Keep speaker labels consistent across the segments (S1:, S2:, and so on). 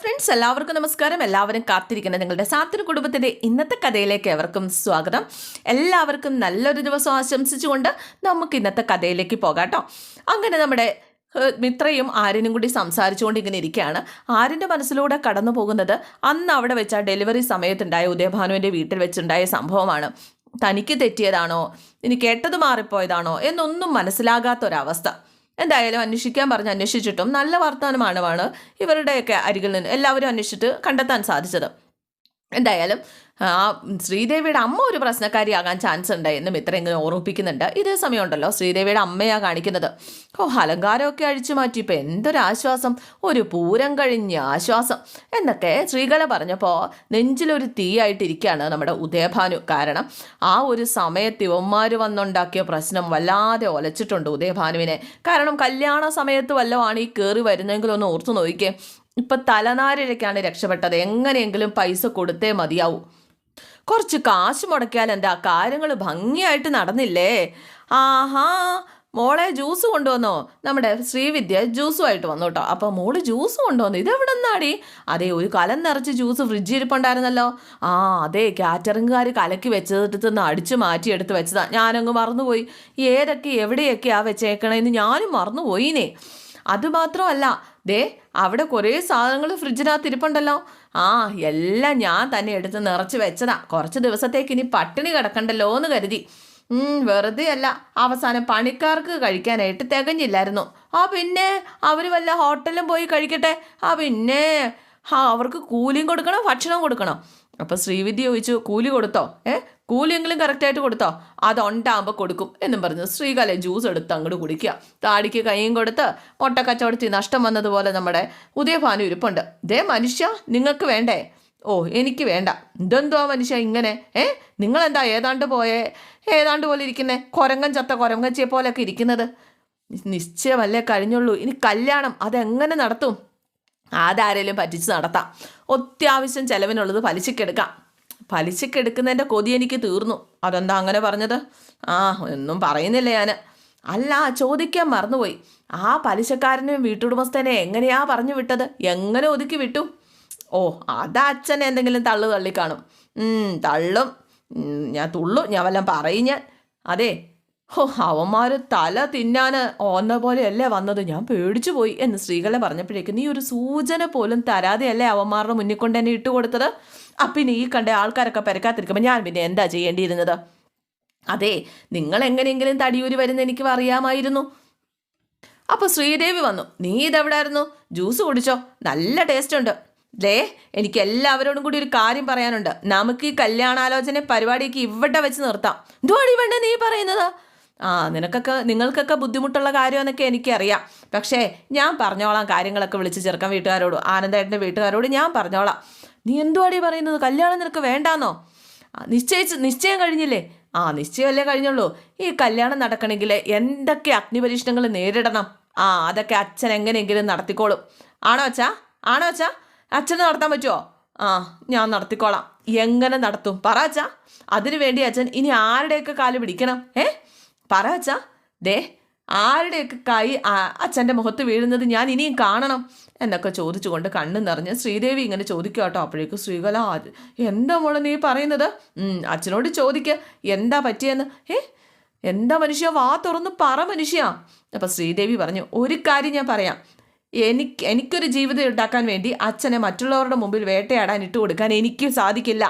S1: Friends എല്ലാവർക്കും നമസ്കാരം. എല്ലാവരും കാത്തിരിക്കുന്ന നിങ്ങളുടെ സാത്തിരി കുടുംബത്തിന്റെ ഇന്നത്തെ കഥയിലേക്ക് എവർക്കും സ്വാഗതം. എല്ലാവർക്കും നല്ലൊരു ദിവസം ആശംസിച്ചുകൊണ്ട് നമുക്ക് ഇന്നത്തെ കഥയിലേക്ക് പോകാം കേട്ടോ. അങ്ങനെ നമ്മുടെ മിത്രയും ആര്യനും കൂടി സംസാരിച്ചുകൊണ്ട് ഇങ്ങനെ ഇരിക്കുകയാണ്. ആര്യന്റെ മനസ്സിലൂടെ കടന്നു പോകുന്നത് അന്ന് അവിടെ വെച്ച ഡെലിവറി സമയത്തുണ്ടായ ഉദയഭാനുവിന്റെ വീട്ടിൽ വെച്ചുണ്ടായ സംഭവമാണ്. തനിക്ക് തെറ്റിയതാണോ? ഇനി കേട്ടത് മാറിപ്പോയതാണോ? എന്നൊന്നും മനസ്സിലാകാത്തൊരവസ്ഥ. എന്തായാലും അന്വേഷിക്കാൻ പറഞ്ഞ് അന്വേഷിച്ചിട്ടും നല്ല വർത്തമാനമാണ് ഇവരുടെയൊക്കെ അരികിൽ നിന്ന് എല്ലാവരും അന്വേഷിച്ചിട്ട് കണ്ടെത്താൻ സാധിച്ചത്. എന്തായാലും ആ ശ്രീദേവിയുടെ അമ്മ ഒരു പ്രശ്നക്കാരിയാകാൻ ചാൻസ് ഉണ്ട് എന്ന് ഇത്രയെങ്കിലും ഓർമ്മിപ്പിക്കുന്നുണ്ട്. ഇതേ സമയമുണ്ടല്ലോ ശ്രീദേവിയുടെ അമ്മയാണ് കാണിക്കുന്നത്. ഓ അലങ്കാരമൊക്കെ അഴിച്ചു മാറ്റി. ഇപ്പം എന്തൊരാശ്വാസം? ഒരു പൂരം കഴിഞ്ഞ ആശ്വാസം. എന്നൊക്കെ ശ്രീകല പറഞ്ഞപ്പോൾ നെഞ്ചിലൊരു തീയായിട്ടിരിക്കുകയാണ് നമ്മുടെ ഉദയഭാനു. കാരണം ആ ഒരു സമയത്ത് ഇവന്മാർ വന്നുണ്ടാക്കിയ പ്രശ്നം വല്ലാതെ ഒലച്ചിട്ടുണ്ട് ഉദയഭാനുവിനെ. കാരണം കല്യാണ സമയത്ത് വല്ലതുമാണ് ഈ കയറി വരുന്നതെങ്കിലൊന്ന് ഓർത്തു നോക്കിക്കേ ഇപ്പൊ തലനാരിഴയ്ക്കാണ് രക്ഷപ്പെട്ടത്. എങ്ങനെയെങ്കിലും പൈസ കൊടുത്തേ മതിയാവൂ. കുറച്ച് കാശ് മുടക്കിയാൽ എന്താ? കാര്യങ്ങൾ ഭംഗിയായിട്ട് നടന്നില്ലേ? ആഹാ മോളെ ജ്യൂസ് കൊണ്ടുവന്നോ? നമ്മുടെ ശ്രീവിദ്യ ജ്യൂസുമായിട്ട് വന്നു കേട്ടോ. അപ്പോൾ മോൾ ജ്യൂസ് കൊണ്ടുവന്നു. ഇതെവിടെ നിന്നാടി അതെ ഒരു കലം നിറച്ച് ജ്യൂസ് ഫ്രിഡ്ജിൽ ഇരിപ്പുണ്ടായിരുന്നല്ലോ. ആ അതെ കാറ്ററിംഗുകാർ കലക്കി വെച്ചതെടുത്ത് അടിച്ചു മാറ്റി എടുത്ത് വെച്ചതാ. ഞാനങ്ങ് മറന്നുപോയി. ഏതൊക്കെ എവിടെയൊക്കെയാ വെച്ചേക്കണേന്ന് ഞാനും മറന്നുപോയിനേ. അതുമാത്രമല്ല ദേ അവിടെ കുറേ സാധനങ്ങൾ ഫ്രിഡ്ജിനകത്ത് ഇരിപ്പുണ്ടല്ലോ. ആ എല്ലാം ഞാൻ തന്നെ എടുത്ത് നിറച്ച് വെച്ചതാ. കുറച്ച് ദിവസത്തേക്ക് ഇനി പട്ടിണി കിടക്കണ്ടല്ലോ എന്ന് കരുതി വെറുതെ അല്ല അവസാനം പണിക്കാർക്ക് കഴിക്കാനായിട്ട് തികഞ്ഞില്ലായിരുന്നു. ആ പിന്നെ അവർ വല്ല ഹോട്ടലിലും പോയി കഴിക്കട്ടെ? ആ പിന്നെ ആ അവർക്ക് കൂലിയും കൊടുക്കണം ഭക്ഷണവും കൊടുക്കണം. അപ്പോൾ ശ്രീവിദ്യ ചോദിച്ചു കൂലി കൊടുത്തോ? ഏ കൂലിയെങ്കിലും കറക്റ്റായിട്ട് കൊടുത്തോ? അതുണ്ടാകുമ്പോൾ കൊടുക്കും എന്നും പറഞ്ഞു. ശ്രീകല ജ്യൂസ് എടുത്ത് അങ്ങോട്ട് കുടിക്കുക. താടിക്ക് കൈയും കൊടുത്ത് മുട്ട കച്ചവടത്തിൽ നഷ്ടം വന്നതുപോലെ നമ്മുടെ ഉദയഭാനു ഇരിപ്പുണ്ട്. ദേ മനുഷ്യ നിങ്ങൾക്ക് വേണ്ടേ? ഓ എനിക്ക് വേണ്ട. ഇതെന്തുവാ മനുഷ്യ ഇങ്ങനെ? ഏ? നിങ്ങളെന്താ ഏതാണ്ട് പോയേ? ഏതാണ്ട് പോലെ ഇരിക്കുന്നേ? കൊരങ്ങൻ ചത്ത കൊരങ്ങച്ചിയെ പോലെയൊക്കെ ഇരിക്കുന്നത്? നിശ്ചയമല്ലേ കഴിഞ്ഞുള്ളൂ. ഇനി കല്യാണം അതെങ്ങനെ നടത്തും? അതാരേലും പറ്റിച്ച് നടത്താം. അത്യാവശ്യം ചെലവിനുള്ളത് പലിശക്കെടുക്കാം പലിശക്കെടുക്കുന്നതിന്റെ കൊതി എനിക്ക് തീർന്നു. അതെന്താ അങ്ങനെ പറഞ്ഞത്? ആ ഒന്നും പറയുന്നില്ല ഞാൻ അല്ല ചോദിക്കാൻ മറന്നുപോയി. ആ പലിശക്കാരനും വീട്ടുടമസ്ഥനെ എങ്ങനെയാ പറഞ്ഞു വിട്ടത്? എങ്ങനെ ഒതുക്കി വിട്ടു? ഓ അതാ അച്ഛൻ എന്തെങ്കിലും തള്ളു തള്ളി കാണും. തള്ളും. ഞാൻ തുള്ളു. ഞാൻ വല്ലതും പറയും ഞാൻ. അതെ. ഹോ അവന്മാർ തല തിന്നാൻ ഓന്ന പോലെയല്ലേ വന്നത്. ഞാൻ പേടിച്ചു പോയി എന്ന് സ്ത്രീകളെ പറഞ്ഞപ്പോഴേക്കും നീ ഒരു സൂചന പോലും തരാതെയല്ലേ അവന്മാരുടെ മുന്നിൽ കൊണ്ട് എന്നെ ഇട്ട് അപ്പിന്നെ ഈ കണ്ട ആൾക്കാരൊക്കെ പെരക്കാത്തിരിക്കുമ്പോൾ ഞാൻ പിന്നെ എന്താ ചെയ്യേണ്ടിയിരുന്നത്? അതെ നിങ്ങൾ എങ്ങനെയെങ്കിലും തടിയൂരി വരുന്ന എനിക്ക് അറിയാമായിരുന്നു. അപ്പോൾ ശ്രീദേവി വന്നു. നീ ഇതെവിടായിരുന്നു? ജ്യൂസ് കുടിച്ചോ? നല്ല ടേസ്റ്റ് ഉണ്ട് ദേ എനിക്ക് എല്ലാവരോടും കൂടി ഒരു കാര്യം പറയാനുണ്ട്. നമുക്ക് ഈ കല്യാണാലോചന പരിപാടിക്ക് ഇവിടെ വെച്ച് നിർത്താം. എന്തുവാണ് വേണ്ട നീ പറയുന്നത്? ആ നിനക്കൊക്കെ നിങ്ങൾക്കൊക്കെ ബുദ്ധിമുട്ടുള്ള കാര്യമെന്നൊക്കെ എനിക്കറിയാം. പക്ഷേ ഞാൻ പറഞ്ഞോളാം കാര്യങ്ങളൊക്കെ വിളിച്ച് ചെറുക്കൻ വീട്ടുകാരോട് ആനന്ദേട്ടന്റെ വീട്ടുകാരോട് ഞാൻ പറഞ്ഞോളാം. നീ എന്തുവാടി പറയുന്നത്? കല്യാണം നിനക്ക് വേണ്ടാന്നോ? നിശ്ചയിച്ച് നിശ്ചയം കഴിഞ്ഞില്ലേ? ആ നിശ്ചയമല്ലേ കഴിഞ്ഞുള്ളൂ. ഈ കല്യാണം നടക്കണമെങ്കിൽ എന്തൊക്കെ അഗ്നിപരീക്ഷണങ്ങൾ നേരിടണം? ആ അതൊക്കെ അച്ഛൻ എങ്ങനെയെങ്കിലും നടത്തിക്കോളും. ആണോ അച്ഛാ? ആണോ അച്ഛാ? അച്ഛന് നടത്താൻ പറ്റുമോ ആ ഞാൻ നടത്തിക്കോളാം. എങ്ങനെ നടത്തും? പറ അച്ഛാ. അതിനു വേണ്ടി അച്ഛൻ ഇനി ആരുടെയൊക്കെ കാൽ പിടിക്കണം? ഏ? പറ അച്ഛാ. ദേ ആരുടെയൊക്കെ കൈ അച്ഛന്റെ മുഖത്ത് വീഴുന്നത് ഞാൻ ഇനിയും കാണണം എന്നൊക്കെ ചോദിച്ചുകൊണ്ട് കണ്ണു നിറഞ്ഞ് ശ്രീദേവി ഇങ്ങനെ ചോദിക്കുക കേട്ടോ. അപ്പോഴേക്കും ശ്രീകല എന്താ മോളെ നീ പറയുന്നത്? അച്ഛനോട് ചോദിക്കുക എന്താ പറ്റിയെന്ന്? ഏ എന്താ മനുഷ്യ? വാ തുറന്ന് പറ മനുഷ്യ. അപ്പം ശ്രീദേവി പറഞ്ഞു ഒരു കാര്യം ഞാൻ പറയാം. എനിക്ക് എനിക്കൊരു ജീവിതം ഉണ്ടാക്കാൻ വേണ്ടി അച്ഛനെ മറ്റുള്ളവരുടെ മുമ്പിൽ വേട്ടയാടാൻ ഇട്ട് കൊടുക്കാൻ എനിക്ക് സാധിക്കില്ല.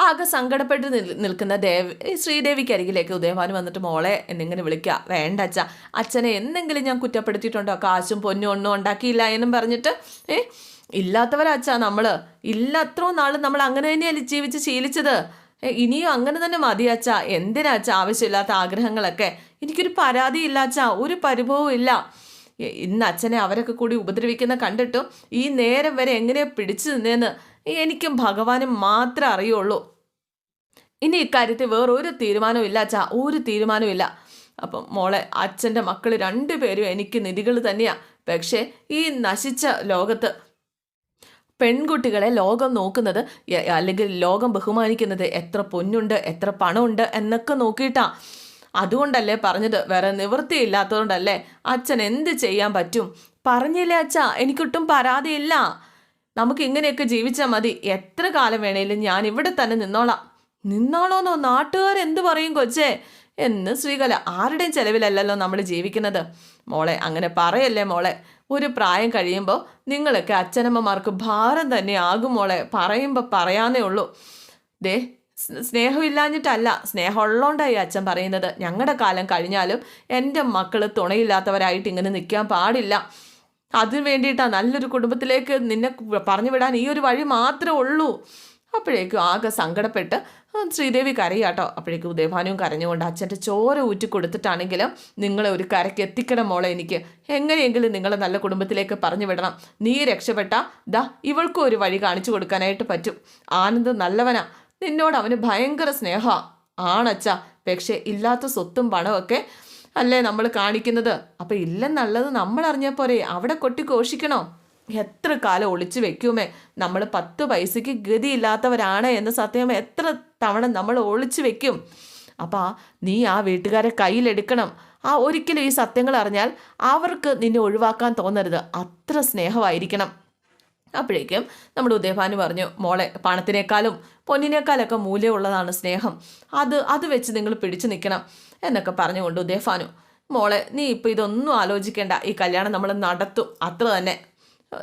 S1: ആകെ സങ്കടപ്പെട്ട് നിൽ- നിൽക്കുന്ന ദേവ് ശ്രീദേവിക്ക് അരികിലേക്ക് ഉദയഭാനു വന്നിട്ട് മോളെ എന്നിങ്ങനെ വിളിക്കുക വേണ്ട അച്ഛ അച്ഛനെ എന്തെങ്കിലും ഞാൻ കുറ്റപ്പെടുത്തിയിട്ടുണ്ടോ? കാശും പൊന്നും ഒന്നും ഉണ്ടാക്കിയില്ല എന്നും പറഞ്ഞിട്ട് ഏ? ഇല്ലാത്തവരച്ഛാ നമ്മൾ ഇല്ല അത്രയും നാൾ നമ്മൾ അങ്ങനെ തന്നെയല്ലേ ജീവിച്ച് ശീലിച്ചത്. ഇനിയും അങ്ങനെ തന്നെ മതി അച്ഛാ. എന്തിനാ അച്ഛാ ആവശ്യമില്ലാത്ത ആഗ്രഹങ്ങളൊക്കെ? എനിക്കൊരു പരാതിയില്ല അച്ഛാ ഒരു പരിഭവവും ഇല്ല. ഇന്ന് അച്ഛനെ അവരൊക്കെ കൂടി ഉപദ്രവിക്കുന്ന കണ്ടിട്ടും ഈ നേരം വരെ എങ്ങനെയാ പിടിച്ചു നിന്നേന്ന് എനിക്കും ഭഗവാനും മാത്രം അറിയുള്ളൂ. ഇനി ഇക്കാര്യത്തിൽ വേറൊരു തീരുമാനവും ഇല്ല അച്ഛാ. ഒരു തീരുമാനവും ഇല്ല. അപ്പം മോളെ അച്ഛന്റെ മക്കൾ രണ്ടുപേരും എനിക്ക് നിധികൾ തന്നെയാണ് പക്ഷേ ഈ നശിച്ച ലോകത്ത് പെൺകുട്ടികളെ ലോകം നോക്കുന്നത് അല്ലെങ്കിൽ ലോകം ബഹുമാനിക്കുന്നത് എത്ര പൊന്നുണ്ട് എത്ര പണമുണ്ട് എന്നൊക്കെ നോക്കിയിട്ടാ. അതുകൊണ്ടല്ലേ പറഞ്ഞത്. വേറെ നിവൃത്തിയില്ലാത്തതുകൊണ്ടല്ലേ. അച്ഛൻ എന്ത് ചെയ്യാൻ പറ്റും? പറഞ്ഞില്ലേ അച്ഛാ? എനിക്കൊട്ടും പരാതിയില്ല. നമുക്ക് ഇങ്ങനെയൊക്കെ ജീവിച്ചാൽ മതി. എത്ര കാലം വേണേലും ഞാൻ ഇവിടെ തന്നെ നിന്നോളാം. നിന്നോളോന്നോ? നാട്ടുകാർ എന്ത് പറയും കൊച്ചേ? എന്ന് ശ്രീകല ആരുടെയും ചെലവിലല്ലല്ലോ നമ്മൾ ജീവിക്കുന്നത്. മോളെ അങ്ങനെ പറയല്ലേ മോളെ? ഒരു പ്രായം കഴിയുമ്പോൾ നിങ്ങളൊക്കെ അച്ഛനമ്മമാർക്ക് ഭാരം തന്നെ ആകും മോളെ. പറയുമ്പോൾ പറയാന്നേ ഉള്ളൂ. ദേ സ്നേഹമില്ലാഞ്ഞിട്ടല്ല സ്നേഹമുള്ളതുകൊണ്ടായി അച്ഛൻ പറയുന്നത്. ഞങ്ങളുടെ കാലം കഴിഞ്ഞാലും എന്റെ മക്കൾ തുണയില്ലാത്തവരായിട്ട് ഇങ്ങനെ നിൽക്കാൻ പാടില്ല. അതിന് വേണ്ടിയിട്ടാണ് നല്ലൊരു കുടുംബത്തിലേക്ക് നിന്നെ പറഞ്ഞു വിടാൻ ഈ ഒരു വഴി മാത്രമേ ഉള്ളൂ. അപ്പോഴേക്കും ആകെ സങ്കടപ്പെട്ട് ശ്രീദേവി കരയാട്ടോ. അപ്പോഴേക്കും ഉദയഭാനും കരഞ്ഞുകൊണ്ട് അച്ഛന്റെ ചോര ഊറ്റി കൊടുത്തിട്ടാണെങ്കിലും നിങ്ങളെ ഒരു കരയ്ക്ക് എത്തിക്കണം മോളെ എനിക്ക്. എങ്ങനെയെങ്കിലും നിങ്ങളെ നല്ല കുടുംബത്തിലേക്ക് പറഞ്ഞു വിടണം. നീ രക്ഷപ്പെട്ട ദാ ഇവൾക്കും ഒരു വഴി കാണിച്ചു കൊടുക്കാനായിട്ട് പറ്റും. ആനന്ദ് നല്ലവനാ. നിന്നോട് അവന് ഭയങ്കര സ്നേഹമാണ് ആണച്ച. പക്ഷേ ഇല്ലാത്ത സ്വത്തും പണമൊക്കെ അല്ലേ നമ്മൾ കാണിക്കുന്നത്? അപ്പം ഇല്ലെന്നുള്ളത് നമ്മൾ അറിഞ്ഞാൽ പോരെ. അവിടെ കൊട്ടി ഘോഷിക്കണോ? എത്ര കാലം ഒളിച്ചു വെക്കുമേ നമ്മൾ പത്ത് പൈസയ്ക്ക് ഗതിയില്ലാത്തവരാണ് എന്ന് സത്യം എത്ര തവണ നമ്മൾ ഒളിച്ചു വെക്കും അപ്പോൾ നീ ആ വീട്ടുകാരെ കയ്യിലെടുക്കണം. ആ ഒരിക്കലും ഈ സത്യങ്ങൾ അറിഞ്ഞാൽ അവർക്ക് നിന്നെ ഒഴിവാക്കാൻ തോന്നരുത്. അത്ര സ്നേഹമായിരിക്കണം. അപ്പോഴേക്കും നമ്മുടെ ഉദയഭാനു പറഞ്ഞു മോളെ പണത്തിനേക്കാളും പൊന്നിനേക്കാളൊക്കെ മൂല്യമുള്ളതാണ് സ്നേഹം. അത് അത് വെച്ച് നിങ്ങൾ പിടിച്ചു നിൽക്കണം എന്നൊക്കെ പറഞ്ഞുകൊണ്ട് ഉദയഭാനു മോളെ നീ ഇപ്പോൾ ഇതൊന്നും ആലോചിക്കേണ്ട. ഈ കല്യാണം നമ്മൾ നടത്തും. അത്ര തന്നെ.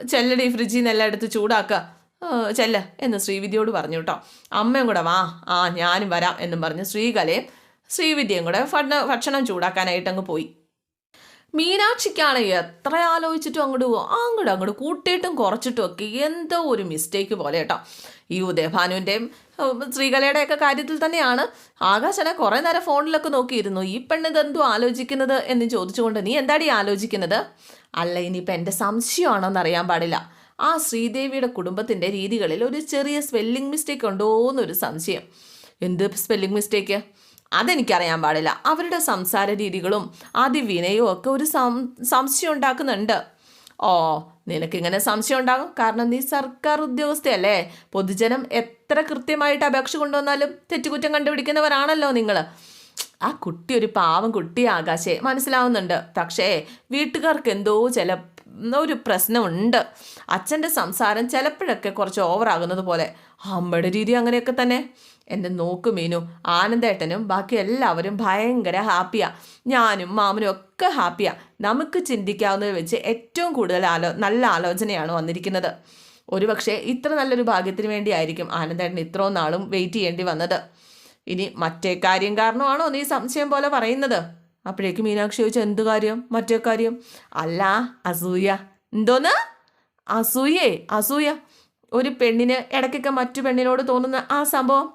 S1: ചെല്ലടി ഫ്രിഡ്ജിൽ നിന്നെല്ലാം എടുത്ത് ചൂടാക്കുക ചെല്ല എന്ന് ശ്രീവിദ്യയോട് പറഞ്ഞു കേട്ടോ. അമ്മയും കൂടെ വാ. ആ ഞാനും വരാം എന്നും പറഞ്ഞ് ശ്രീകലയും ശ്രീവിദ്യയും കൂടെ ഭക്ഷണം ചൂടാക്കാനായിട്ട് അങ്ങ് പോയി. മീനാക്ഷിക്കാണ് എത്ര ആലോചിച്ചിട്ടും അങ്ങോട്ട് അങ്ങോട്ട് അങ്ങോട്ട് കൂട്ടിയിട്ടും കുറച്ചിട്ടും ഒക്കെ എന്തോ ഒരു മിസ്റ്റേക്ക് പോലെ കേട്ടോ. ഈ ഉദയഭാനുവിന്റെയും ശ്രീകലയുടെയൊക്കെ കാര്യത്തിൽ തന്നെയാണ് ആകാശനെ കുറേ നേരം ഫോണിലൊക്കെ നോക്കിയിരുന്നു. ഈ പെണ്ണ് ഇതെന്തോ ആലോചിക്കുന്നത് എന്ന് ചോദിച്ചുകൊണ്ട് നീ എന്താടി ആലോചിക്കുന്നത്? അല്ല ഇനിയിപ്പോൾ എന്റെ സംശയമാണോ അറിയാൻ പാടില്ല. ആ ശ്രീദേവിയുടെ കുടുംബത്തിന്റെ രീതികളിൽ ഒരു ചെറിയ സ്പെല്ലിംഗ് മിസ്റ്റേക്ക് ഉണ്ടോ എന്നൊരു സംശയം. എന്ത് സ്പെല്ലിംഗ് മിസ്റ്റേക്ക് അതെനിക്കറിയാൻ പാടില്ല. അവരുടെ സംസാര രീതികളും അതിവിനയവും ഒക്കെ ഒരു സംശയം ഉണ്ടാക്കുന്നുണ്ട്. ഓ നിനക്കിങ്ങനെ സംശയം ഉണ്ടാകും? കാരണം നീ സർക്കാർ ഉദ്യോഗസ്ഥയല്ലേ? പൊതുജനം എത്ര കൃത്യമായിട്ട് അപേക്ഷ കൊണ്ടുവന്നാലും തെറ്റുകുറ്റം കണ്ടുപിടിക്കുന്നവരാണല്ലോ നിങ്ങൾ ആ കുട്ടി ഒരു പാവം കുട്ടി ആകാശേ മനസ്സിലാവുന്നുണ്ട്. പക്ഷേ വീട്ടുകാർക്ക് എന്തോ ചില ഒരു പ്രശ്നമുണ്ട്. അച്ഛന്റെ സംസാരം ചിലപ്പോഴൊക്കെ കുറച്ച് ഓവറാകുന്നത് പോലെ. അമ്മയുടെ രീതി അങ്ങനെയൊക്കെ തന്നെ. എന്നെ നോക്കു മീനു. ആനന്ദേട്ടനും ബാക്കി എല്ലാവരും ഭയങ്കര ഹാപ്പിയാ. ഞാനും മാമനും ഒക്കെ ഹാപ്പിയാ. നമുക്ക് ചിന്തിക്കാവുന്നത് വെച്ച് ഏറ്റവും കൂടുതൽ ആലോ നല്ല ആലോചനയാണ് വന്നിരിക്കുന്നത്. ഒരുപക്ഷെ ഇത്ര നല്ലൊരു ഭാഗ്യത്തിന് വേണ്ടിയായിരിക്കും ആനന്ദേട്ടൻ ഇത്രയും നാളും വെയിറ്റ് ചെയ്യേണ്ടി വന്നത്. ഇനി മറ്റേ കാര്യം കാരണമാണോ നീ സംശയം പോലെ പറയുന്നത്? അപ്പോഴേക്കും മീനാക്ഷി ചോദിച്ചു എന്ത് കാര്യം? മറ്റേ കാര്യം? അല്ല അസൂയ. എന്തോന്ന്? അസൂയേ അസൂയ. ഒരു പെണ്ണിന് ഇടയ്ക്കൊക്കെ മറ്റു പെണ്ണിനോട് തോന്നുന്ന ആ സംഭവം.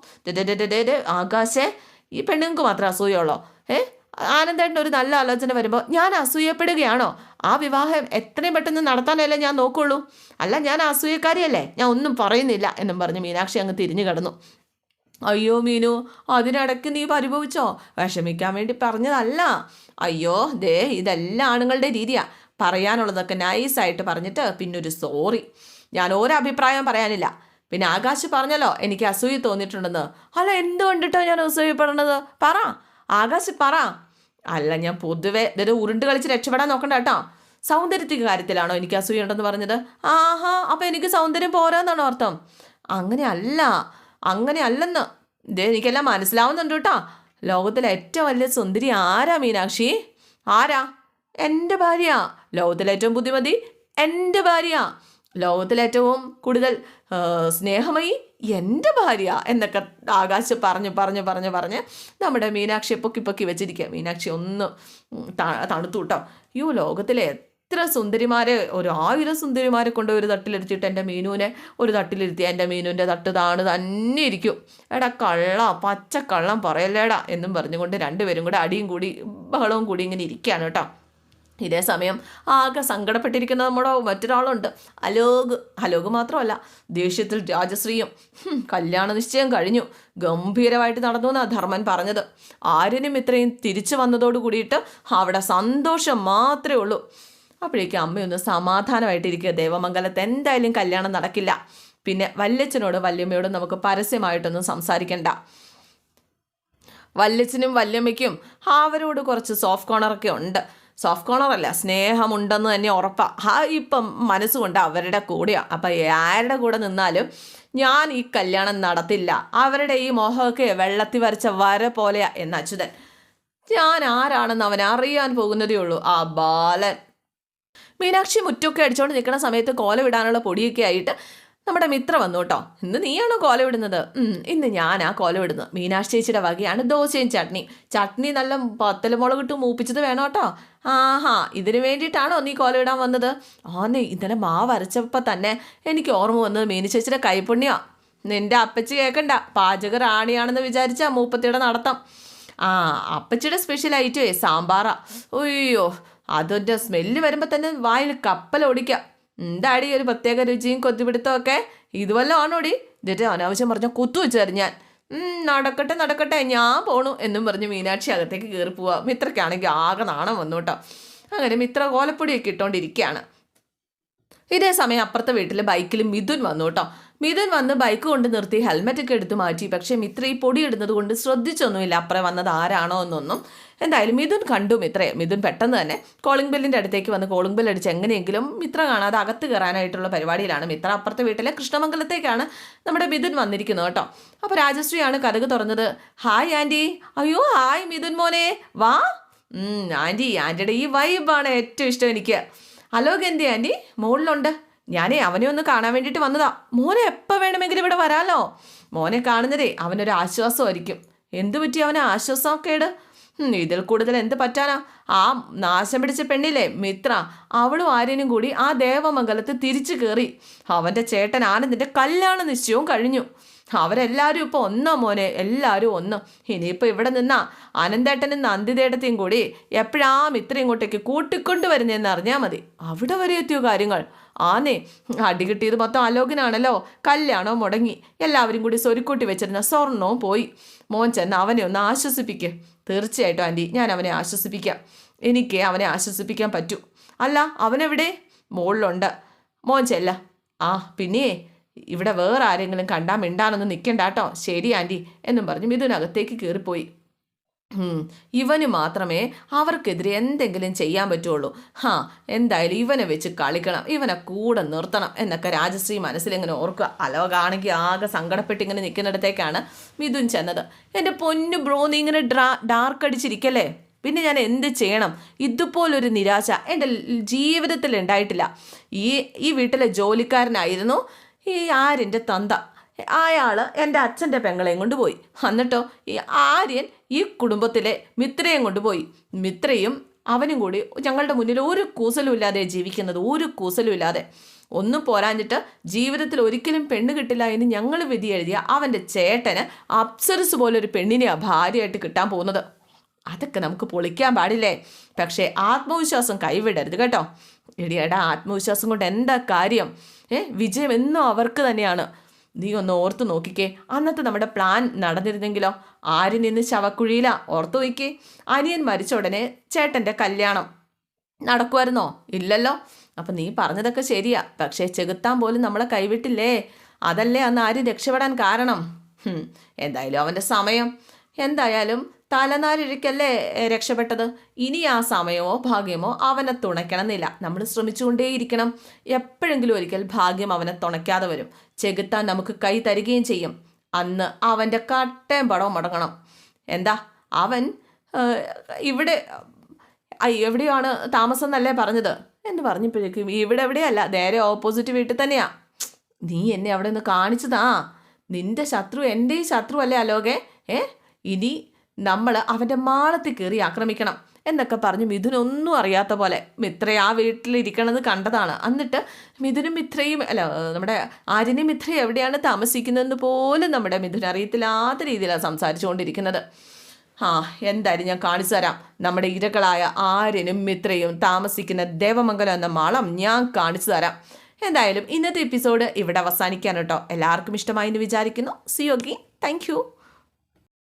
S1: ആകാശേ ഈ പെണ്ണുങ്ങൾക്ക് മാത്രം അസൂയുള്ളോ? ഏ? ആനന്ദേട്ടൻ ഒരു നല്ല ആലോചന വരുമ്പോൾ ഞാൻ അസൂയപ്പെടുകയാണോ? ആ വിവാഹം എത്രയും പെട്ടെന്ന് നടത്താനല്ലേ ഞാൻ നോക്കുള്ളൂ? അല്ല ഞാൻ അസൂയക്കാരിയല്ലേ? ഞാൻ ഒന്നും പറയുന്നില്ല എന്നും പറഞ്ഞ് മീനാക്ഷി അങ്ങ് തിരിഞ്ഞു കിടന്നു. അയ്യോ മീനു അതിനിടയ്ക്ക് നീ പരിഭവിച്ചോ? വിഷമിക്കാൻ വേണ്ടി പറഞ്ഞതല്ല. അയ്യോ ദേ ഇതെല്ലാം ആണുങ്ങളുടെ രീതിയാണ് പറയാനുള്ളതൊക്കെ നൈസായിട്ട് പറഞ്ഞിട്ട് പിന്നൊരു സോറി ഞാൻ ഒരഭിപ്രായം പറയാനില്ല. പിന്നെ ആകാശ് പറഞ്ഞല്ലോ എനിക്ക് അസൂയ തോന്നിയിട്ടുണ്ടെന്ന്. അല്ല എന്തുകൊണ്ടിട്ടോ ഞാൻ അസൂയപ്പെടേണ്ടത് പറ. ആകാശ് പറ. അല്ല ഞാൻ പൊതുവെ ഇതൊരു ഉരുണ്ട് കളിച്ച് രക്ഷപ്പെടാൻ നോക്കണ്ട കേട്ടോ. സൗന്ദര്യത്തിന്റെ കാര്യത്തിലാണോ എനിക്ക് അസൂയ ഉണ്ടെന്ന് പറഞ്ഞത്? ആഹാ അപ്പം എനിക്ക് സൗന്ദര്യം പോരാന്നാണോ അർത്ഥം? അങ്ങനെ അല്ല. അങ്ങനെ അല്ലെന്ന്. ഇതേ എനിക്കെല്ലാം മനസ്സിലാവുന്നുണ്ട് കേട്ടോ. ലോകത്തിലെ ഏറ്റവും വലിയ സുന്ദരി ആരാ മീനാക്ഷി? ആരാ? എന്റെ ഭാര്യ. ലോകത്തിലെ ഏറ്റവും ബുദ്ധിമതി എന്റെ ഭാര്യ. ലോകത്തിലേറ്റവും കൂടുതൽ സ്നേഹമായി എന്റെ ഭാര്യ എന്നൊക്കെ ആകാശ് പറഞ്ഞ് പറഞ്ഞ് പറഞ്ഞ് പറഞ്ഞ് നമ്മുടെ മീനാക്ഷിയെ പൊക്കി പൊക്കി വെച്ചിരിക്കുക മീനാക്ഷി ഒന്ന് തണുത്തു കേട്ടോ. യു ലോകത്തിലെ എത്ര സുന്ദരിമാരെ ഒരു ആയിരം സുന്ദരിമാരെ കൊണ്ട് ഒരു തട്ടിലിരുത്തിയിട്ട് എന്റെ മീനുവിനെ ഒരു തട്ടിലിരുത്തി. എന്റെ മീനുവിന്റെ തട്ട് താണ് തന്നെ ഇരിക്കും. എടാ കള്ള പച്ച കള്ളം പറയല്ലേടാ എന്നും പറഞ്ഞുകൊണ്ട് രണ്ടുപേരും കൂടെ അടിയും കൂടി ബഹളവും കൂടി ഇങ്ങനെ ഇരിക്കുകയാണ് കേട്ടോ. ഇതേ സമയം ആകെ സങ്കടപ്പെട്ടിരിക്കുന്ന നമ്മുടെ മറ്റൊരാളുണ്ട്. അലോക് അലോക് മാത്രമല്ല ദേഷ്യത്തിൽ രാജശ്രീയും കല്യാണ നിശ്ചയം കഴിഞ്ഞു. ഗംഭീരമായിട്ട് നടന്നു എന്നാണ് ധർമ്മൻ പറഞ്ഞത്. ആര്യനും ഇത്രയും തിരിച്ചു വന്നതോട് കൂടിയിട്ട് അവിടെ സന്തോഷം മാത്രമേ ഉള്ളൂ. അപ്പോഴേക്കും അമ്മയൊന്ന് സമാധാനമായിട്ടിരിക്കുക. ദേവമംഗലത്ത് എന്തായാലും കല്യാണം നടക്കില്ല. പിന്നെ വല്ലച്ചനോട് വല്യമ്മയോടും നമുക്ക് പരസ്യമായിട്ടൊന്നും സംസാരിക്കണ്ട. വല്യച്ഛനും വല്യമ്മയ്ക്കും അവരോട് കുറച്ച് സോഫ്റ്റ് കോർണറൊക്കെ ഉണ്ട്. സോഫ്റ്റ് കോണർ അല്ല സ്നേഹമുണ്ടെന്ന് തന്നെ ഉറപ്പാണ് ആ ഇപ്പം മനസ്സുകൊണ്ട് അവരുടെ കൂടെയാണ് അപ്പം ആരുടെ കൂടെ നിന്നാലും ഞാൻ ഈ കല്യാണം നടത്തില്ല. അവരുടെ ഈ മോഹമൊക്കെ വെള്ളത്തിൽ വരച്ച വര പോലെയാ എന്ന അച്യുതൻ. ഞാൻ ആരാണെന്ന് അവൻ അറിയാൻ പോകുന്നതേ ഉള്ളൂ. ആ ബാലൻ. മീനാക്ഷി മുറ്റൊക്കെ അടിച്ചുകൊണ്ട് നിൽക്കുന്ന സമയത്ത് കോല വിടാനുള്ള പൊടിയൊക്കെ ആയിട്ട് നമ്മുടെ മിത്ര വന്നു കേട്ടോ. ഇന്ന് നീയാണോ കോല വിടുന്നത് ഉം, ഇന്ന് ഞാനാ കോല വിടുന്നത് മീനാക്ഷി ചേച്ചിയുടെ വകയാണ് ദോശയും ചട്നിയും. ചട്നി നല്ല പത്തല മുളകിട്ട് മൂപ്പിച്ചത് വേണം കേട്ടോ? ആഹാ ഇതിനു വേണ്ടിയിട്ടാണോ നീ കോല വിടാൻ വന്നത്? നീ ഇന്നലെ മാവ് അരച്ചപ്പോൾ തന്നെ എനിക്ക് ഓർമ്മ വന്നത് മീനു ചേച്ചിയുടെ കൈപ്പുണ്യാ നിന്റെ അപ്പച്ചി കേൾക്കണ്ട പാചക റാണിയാണെന്ന് വിചാരിച്ചാ മൂപ്പത്തിയുടെ നടത്തം. ആ അപ്പച്ചിയുടെ സ്പെഷ്യൽ ഐറ്റമേ സാമ്പാറാ. അയ്യോ അതിന്റെ സ്മെല്ല് വരുമ്പോൾ തന്നെ വായിൽ കപ്പൽ ഓടിക്കാം. എന്താടി ഒരു പ്രത്യേക രുചിയും കൊത്തിപ്പിടുത്തവും ഒക്കെ? ഇതുവല്ലോ ആണോടി? എന്നിട്ട് അനാവശ്യം പറഞ്ഞ കുത്തു വെച്ചു ഞാൻ. നടക്കട്ടെ നടക്കട്ടെ ഞാൻ പോണു എന്നും പറഞ്ഞ് മീനാക്ഷി അകത്തേക്ക് കയറി പോവാ. മിത്രയ്ക്കാണെങ്കിൽ ആകെ നാണം വന്നു കേട്ടോ. അങ്ങനെ മിത്ര കോലപ്പൊടിയൊക്കെ ഇട്ടുകൊണ്ടിരിക്കുകയാണ് ഇതേ സമയം അപ്പുറത്തെ വീട്ടിൽ ബൈക്കിൽ മിഥുൻ വന്നു കേട്ടോ. മിഥുൻ വന്ന് ബൈക്ക് കൊണ്ട് നിർത്തി ഹെൽമെറ്റ് ഒക്കെ എടുത്ത് മാറ്റി. പക്ഷേ മിത്ര ഈ പൊടി ഇടുന്നത് കൊണ്ട് ശ്രദ്ധിച്ചൊന്നുമില്ല. അപ്പുറം വന്നത് ആരാണോ എന്നൊന്നും എന്തായാലും മിഥുൻ കണ്ടു മിത്രയെ മിഥുൻ പെട്ടെന്ന് തന്നെ കോളിംഗ് ബെല്ലിന്റെ അടുത്തേക്ക് വന്ന് കോളിംഗ് ബെൽ അടിച്ച് എങ്ങനെയെങ്കിലും മിത്ര കാണാതെ അകത്ത് കയറാനായിട്ടുള്ള പരിപാടിയിലാണ് മിത്ര. അപ്പുറത്തെ വീട്ടിലെ കൃഷ്ണമംഗലത്തേക്കാണ് നമ്മുടെ മിഥുൻ വന്നിരിക്കുന്നത് കേട്ടോ. അപ്പോൾ രാജശ്രീയാണ് കഥക് തുറന്നത്. ഹായ് ആന്റി അയ്യോ ഹായ് മിഥുൻ മോനെ. വാ. ആന്റി ആന്റിയുടെ ഈ വൈബാണ് ഏറ്റവും ഇഷ്ടം എനിക്ക്. ഹലോ ഗന്ധി ആന്റി മുകളിലുണ്ട് ഞാനേ അവനെ ഒന്ന് കാണാൻ വേണ്ടിയിട്ട് വന്നതാ. മോനെ എപ്പോൾ വേണമെങ്കിലും ഇവിടെ വരാലോ? മോനെ കാണുന്നതേ അവനൊരു ആശ്വാസമായിരിക്കും. എന്തു പറ്റി അവന് ആശ്വാസമൊക്കേട് ഉം, ഇതിൽ കൂടുതൽ എന്ത് പറ്റാനാ? ആ നാശം പിടിച്ച പെണ്ണില്ലേ മിത്ര അവളും ആര്യനും കൂടി ആ ദേവമംഗലത്ത് തിരിച്ചു കയറി. അവന്റെ ചേട്ടൻ ആനന്ദിന്റെ കല്യാണ നിശ്ചയവും കഴിഞ്ഞു. അവരെല്ലാവരും ഇപ്പോൾ ഒന്നാ മോനെ എല്ലാവരും ഒന്ന്. ഇനിയിപ്പോൾ ഇവിടെ നിന്നാ അനന്തേട്ടനും നന്ദിതേട്ടത്തെയും കൂടി എപ്പോഴാം ഇത്രയും ഇങ്ങോട്ടേക്ക് കൂട്ടിക്കൊണ്ട് വരുന്നതെന്ന് അറിഞ്ഞാൽ മതി. അവിടെ വരെ എത്തിയോ കാര്യങ്ങൾ? ആന്നേ അടി കിട്ടിയത് മൊത്തം ആലോകനാണല്ലോ കല്യാണവും മുടങ്ങി. എല്ലാവരും കൂടി സ്വരുക്കൂട്ടി വെച്ചിരുന്ന സ്വർണവും പോയി. മോൻ ചെന്ന് അവനെ ഒന്ന് ആശ്വസിപ്പിക്ക്. തീർച്ചയായിട്ടും ആന്റി ഞാൻ അവനെ ആശ്വസിപ്പിക്കാം. എനിക്ക് അവനെ ആശ്വസിപ്പിക്കാൻ പറ്റൂ. അല്ല അവനെവിടെ? മുകളിലുണ്ട് മോൻ ചെല്ല. ആ പിന്നെ ഇവിടെ വേറെ ആരെങ്കിലും കണ്ടാൽ മിണ്ടാനൊന്നും നിൽക്കണ്ട കേട്ടോ ശരി ആന്റി എന്നും പറഞ്ഞ് മിഥുനകത്തേക്ക് കയറിപ്പോയി ഇവന് മാത്രമേ അവർക്കെതിരെ എന്തെങ്കിലും ചെയ്യാൻ പറ്റുള്ളൂ. ഹാ എന്തായാലും ഇവനെ വെച്ച് കളിക്കണം ഇവനെ കൂടെ നിർത്തണം എന്നൊക്കെ രാജശ്രീ മനസ്സിലിങ്ങനെ ഓർക്കുക. അലോകാണെങ്കിൽ ആകെ സങ്കടപ്പെട്ടിങ്ങനെ നിൽക്കുന്നിടത്തേക്കാണ് മിഥുൻ ചെന്നത്. എന്റെ പൊന്നു ബ്രോ നീ ഇങ്ങനെ ഡ്രാ ഡാർക്ക് അടിച്ചിരിക്കല്ലേ? പിന്നെ ഞാൻ എന്ത് ചെയ്യണം? ഇതുപോലൊരു നിരാശ എന്റെ ജീവിതത്തിൽ ഉണ്ടായിട്ടില്ല. ഈ ഈ വീട്ടിലെ ജോലിക്കാരനായിരുന്നു. ഈ ആര്യന്റെ തന്ത. അയാൾ എന്റെ അച്ഛന്റെ പെങ്ങളെയും കൊണ്ടുപോയി. എന്നിട്ടോ ഈ ആര്യൻ ഈ കുടുംബത്തിലെ മിത്രയും കൊണ്ടുപോയി. മിത്രയും അവനും കൂടി ഞങ്ങളുടെ മുന്നിൽ ഒരു കൂസലും ഇല്ലാതെ ജീവിക്കുന്നത് ഒരു കൂസലും ഇല്ലാതെ. ഒന്നും പോരാഞ്ഞിട്ട് ജീവിതത്തിൽ ഒരിക്കലും പെണ്ണ് കിട്ടില്ല എന്ന് ഞങ്ങൾ വിധി എഴുതിയ അവന്റെ ചേട്ടന് അപ്സരസ് പോലെ ഒരു പെണ്ണിനെയാണ് ഭാര്യയായിട്ട് കിട്ടാൻ പോകുന്നത്. അതൊക്കെ നമുക്ക് പൊളിക്കാൻ പാടില്ലേ? പക്ഷേ ആത്മവിശ്വാസം കൈവിടരുത് കേട്ടോ. എടിയടാ ആത്മവിശ്വാസം കൊണ്ട് എന്താ കാര്യം? ഏ വിജയം എന്നും അവർക്ക് തന്നെയാണ്. നീ ഒന്ന് ഓർത്ത് നോക്കിക്കേ. അന്നത്തെ നമ്മുടെ പ്ലാൻ നടന്നിരുന്നെങ്കിലോ? ആര് നിന്ന് ശവക്കുഴിയില? ഓർത്ത് നോക്കിക്കേ. അനിയൻ മരിച്ച ഉടനെ ചേട്ടന്റെ കല്യാണം നടക്കുമായിരുന്നോ? ഇല്ലല്ലോ. അപ്പം നീ പറഞ്ഞതൊക്കെ ശരിയാ. പക്ഷേ ചെകുത്താൻ പോലും നമ്മളെ കൈവിട്ടില്ലേ? അതല്ലേ അന്ന് ആര് രക്ഷപ്പെടാൻ കാരണം? എന്തായാലും അവന്റെ സമയം. എന്തായാലും തലനാരിഴയ്ക്കല്ലേ രക്ഷപ്പെട്ടത്? ഇനി ആ സമയമോ ഭാഗ്യമോ അവനെ തുണയ്ക്കണമെന്നില്ല. നമ്മൾ ശ്രമിച്ചുകൊണ്ടേയിരിക്കണം. എപ്പോഴെങ്കിലും ഒരിക്കൽ ഭാഗ്യം അവനെ തുണയ്ക്കാതെ വരും. ചെകുത്താൻ നമുക്ക് കൈ തരികയും ചെയ്യും. അന്ന് അവന്റെ കട്ടയും പടവും മുടങ്ങണം. എന്താ? അവൻ ഇവിടെ എവിടെയാണ് താമസം എന്നല്ലേ പറഞ്ഞത്? എന്ന് പറഞ്ഞപ്പോഴേക്കും ഇവിടെ എവിടെയല്ല നേരെ ഓപ്പോസിറ്റ് വീട്ടിൽ തന്നെയാ. നീ എന്നെ അവിടെ നിന്ന് കാണിച്ചതാ. നിന്റെ ശത്രു എന്റെ ശത്രു അല്ലേ അലോകെ? ഏ? ഇനി നമ്മൾ അവന്റെ മാളത്തിൽ കയറി ആക്രമിക്കണം എന്നൊക്കെ പറഞ്ഞ് മിഥുനൊന്നും അറിയാത്ത പോലെ. മിത്ര ആ വീട്ടിലിരിക്കണത് കണ്ടതാണ്. എന്നിട്ട് മിഥുനും മിത്രയും അല്ല നമ്മുടെ ആര്യനും മിത്രയും എവിടെയാണ് താമസിക്കുന്നതെന്ന് പോലും നമ്മുടെ മിഥുൻ അറിയത്തില്ലാത്ത രീതിയിലാണ് സംസാരിച്ചുകൊണ്ടിരിക്കുന്നത്. ആ എന്തായാലും ഞാൻ കാണിച്ചു തരാം. നമ്മുടെ ഇരകളായ ആര്യനും മിത്രയും താമസിക്കുന്ന ദേവമംഗലം എന്ന മാളം ഞാൻ കാണിച്ചു തരാം. എന്തായാലും ഇന്നത്തെ എപ്പിസോഡ് ഇവിടെ അവസാനിക്കാൻ കേട്ടോ. എല്ലാവർക്കും ഇഷ്ടമായി എന്ന് വിചാരിക്കുന്നു. സി യോഗി താങ്ക്